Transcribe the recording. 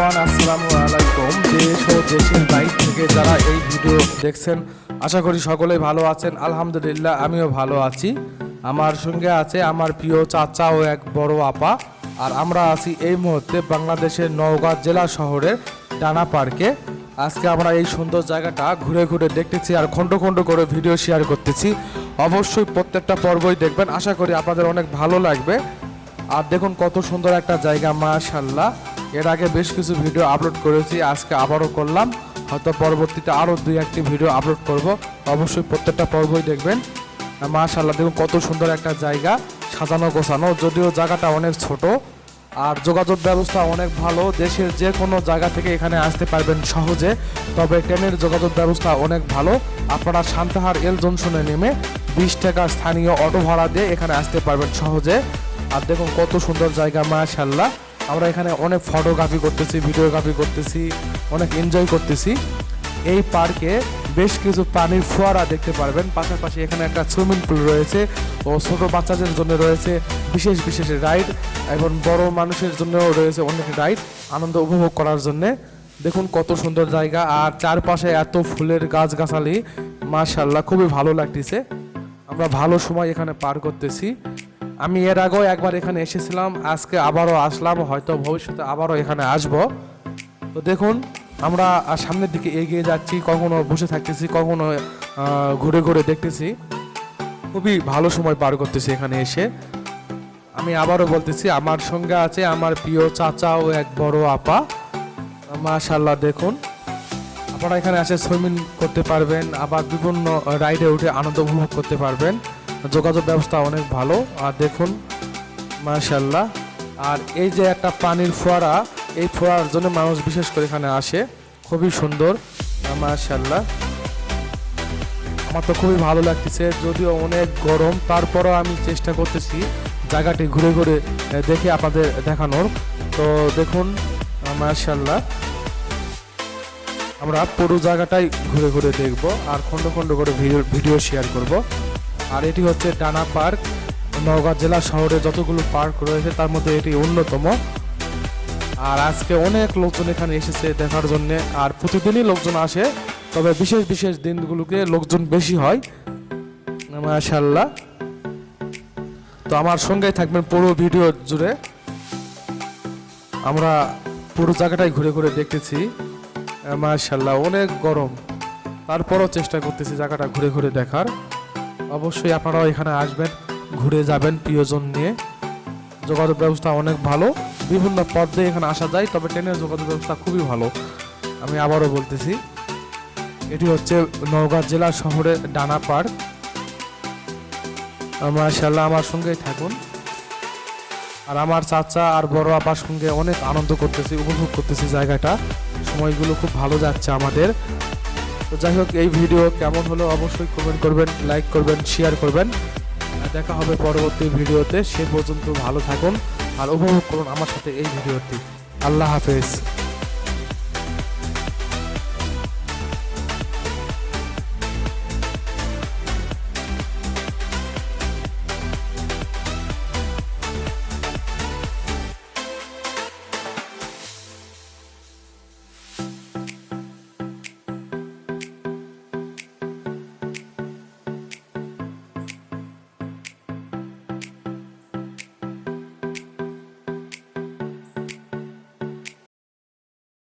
Everyone আসসালামু আলাইকুম। দেশ ও দেশের বাইরে থেকে যারা এই ভিডিও দেখছেন, আশা করি সকলেই ভালো আছেন। আলহামদুলিল্লাহ, আমিও ভালো আছি। আমার সঙ্গে আছে আমার প্রিয় চাচা ও এক বড় আপা। আর আমরা আছি এই মুহূর্তে বাংলাদেশের নওগাঁ জেলা শহরের ডানা পার্কে। আজকে আমরা এই সুন্দর জায়গাটা ঘুরে ঘুরে দেখতেছি আর খণ্ড খণ্ড করে ভিডিও শেয়ার করতেছি। অবশ্যই প্রত্যেকটা পর্বই দেখবেন। আশা করি আপনাদের অনেক ভালো লাগবে। আর দেখুন কত সুন্দর একটা জায়গা মাশাল্লাহ এর আগে বেশ কিছু ভিডিও আপলোড করেছি, আজকে আবারও করলাম। হয়তো পরবর্তীতে আরও দুই, একটি ভিডিও আপলোড করব। অবশ্যই প্রত্যেকটা পর্বই দেখবেন। মাশাল্লাহ দেখুন কত সুন্দর একটা জায়গা, সাজানো গোছানো। যদিও জায়গাটা অনেক ছোট, আর যোগাযোগ ব্যবস্থা অনেক ভালো। দেশের যে কোনো জায়গা থেকে এখানে আসতে পারবেন সহজে, তবে ট্রেনের যোগাযোগ ব্যবস্থা অনেক ভালো। আপনারা শান্তাহার এল জংশনে নেমে বিশ টাকা স্থানীয় অটো ভাড়া দিয়ে এখানে আসতে পারবেন সহজে। আর দেখুন কত সুন্দর জায়গা মাশাল্লাহ আমরা এখানে অনেক ফটোগ্রাফি করতেছি ভিডিওগ্রাফি করতেছি, অনেক এনজয় করতেছি। এই পার্কে বেশ কিছু পানির ফোয়ারা দেখতে পারবেন। পাশাপাশি এখানে একটা সুইমিং পুল রয়েছে ও ছোট বাচ্চাদের জন্য রয়েছে বিশেষ বিশেষ রাইড এবং বড় মানুষের জন্যও রয়েছে অনেক রাইড আনন্দ উপভোগ করার জন্য। দেখুন কত সুন্দর জায়গা আর চারপাশে এত ফুলের গাছগাছালি মাশাল্লাহ খুবই ভালো লাগতেছে। আমরা ভালো সময় এখানে পার করতেছি। আমি এর আগেও একবার এখানে এসেছিলাম, আজকে আবারও আসলাম, হয়তো ভবিষ্যতে আবারও এখানে আসব। তো দেখুন, আমরা সামনের দিকে এগিয়ে যাচ্ছি, কখনো বসে থাকতেছি, কখনো ঘুরে ঘুরে দেখতেছি। খুবই ভালো সময় পার করতেছি এখানে এসে। আমি আবারও বলতেছি, আমার সঙ্গে আছে আমার প্রিয় চাচা ও এক বড় আপা। মাশাল্লাহ দেখুন। আপনারা এখানে আসে সুইমিং করতে পারবেন, আবার বিভিন্ন রাইডে উঠে আনন্দ উপভোগ করতে পারবেন। যোগাযোগ ব্যবস্থা অনেক ভালো। আর দেখুন মাশাল্লাহ আর এই যে একটা পানির ফোয়ারা, এই ফোয়ারার জন্য মানুষ বিশেষ করে এখানে আসে। খুবই সুন্দর মাশাল্লাহ আমার তো খুবই ভালো লাগতেছে, যদিও অনেক গরম, তারপরও আমি চেষ্টা করতেছি জায়গাটি ঘুরে ঘুরে দেখে আপনাদের দেখানোর। তো দেখুন মাশাল্লাহ আমরা পুরো জায়গাটাই ঘুরে ঘুরে দেখব, আর খণ্ড খণ্ড করে ভিডিও ভিডিও শেয়ার করব। আর এটি হচ্ছে ডানা পার্ক। নওগাঁ জেলা শহরে যতগুলো পার্ক রয়েছে, তার মধ্যে এটি অন্যতম। আর আজকে অনেক লোকজন এখানে এসেছে দেখার জন্য। আর প্রতিদিনই লোকজন আসে, তবে বিশেষ বিশেষ দিনগুলোকে লোকজন বেশি হয়। মাশাল্লাহ তো আমার সঙ্গেই থাকবেন পুরো ভিডিও জুড়ে। আমরা পুরো জায়গাটাই ঘুরে ঘুরে দেখতেছি। মাশাল্লাহ অনেক গরম। তারপরও চেষ্টা করতেছি জায়গাটা ঘুরে ঘুরে দেখার। অবশ্যই আপনারাও এখানে আসবেন, ঘুরে যাবেন প্রিয়জন নিয়ে। যোগাযোগ ব্যবস্থা অনেক ভালো। বিভিন্ন পথ দিয়ে এখানে আসা যায়, তবে ট্রেনের যোগাযোগ ব্যবস্থা খুবই ভালো। আমি আবারও বলতেছি, এটি হচ্ছে নওগাঁ জেলা শহরের ডানা পার্ক মাশাল্লাহ আমার সঙ্গেই থাকুন। আর আমার চাচা আর বড় আপার সঙ্গে অনেক আনন্দ করতেছি, উপভোগ করতেছি জায়গাটা। সময়গুলো খুব ভালো যাচ্ছে আমাদের। তো যাই হোক, এই ভিডিও কেমন হলো অবশ্যই কমেন্ট করবেন লাইক করবেন শেয়ার করবেন। দেখা হবে পরবর্তী ভিডিওতে। সে পর্যন্ত ভালো থাকুন আর উপভোগ করুন আমার সাথে এই ভিডিওটি। আল্লাহ হাফেজ।